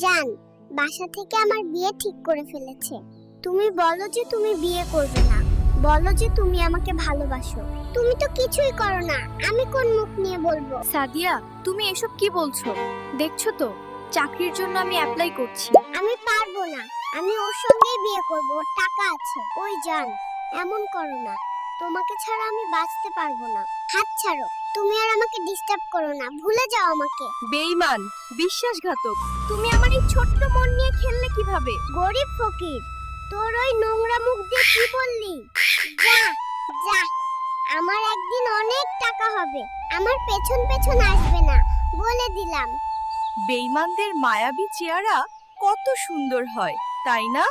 জান বাসা থেকে আমার বিয়ে ঠিক করে ফেলেছে। তুমি বলো যে তুমি বিয়ে করবে না। বলো যে তুমি আমাকে ভালোবাসো। তুমি তো কিছুই করো না। আমি কোন মুখ নিয়ে বলব? সাদিয়া তুমি এসব কি বলছো? দেখছ তো চাকরির জন্য আমি অ্যাপ্লাই করছি। আমি পারব না। আমি ওর সঙ্গেই বিয়ে করব। ওর টাকা আছে। ওই জান এমন করো না। তোমাকে ছাড়া আমি বাঁচতে পারব না। হাত ছাড়ো। তুমি আর আমাকে ডিস্টার্ব করো না ভুলে যাও আমাকে। বেঈমান বিশ্বাসঘাতক। তুমি আমার এই ছোট্ট মন নিয়ে খেললে কীভাবে? গরিব ফকির তোর ওই নোংরা মুখ দিয়ে কি বললি? যা যা আমার একদিন অনেক টাকা হবে আমার পেছন পেছন আসবে না বলে দিলাম। বেঈমানদের মায়াবী চেহারা কত সুন্দর হয় তাই না?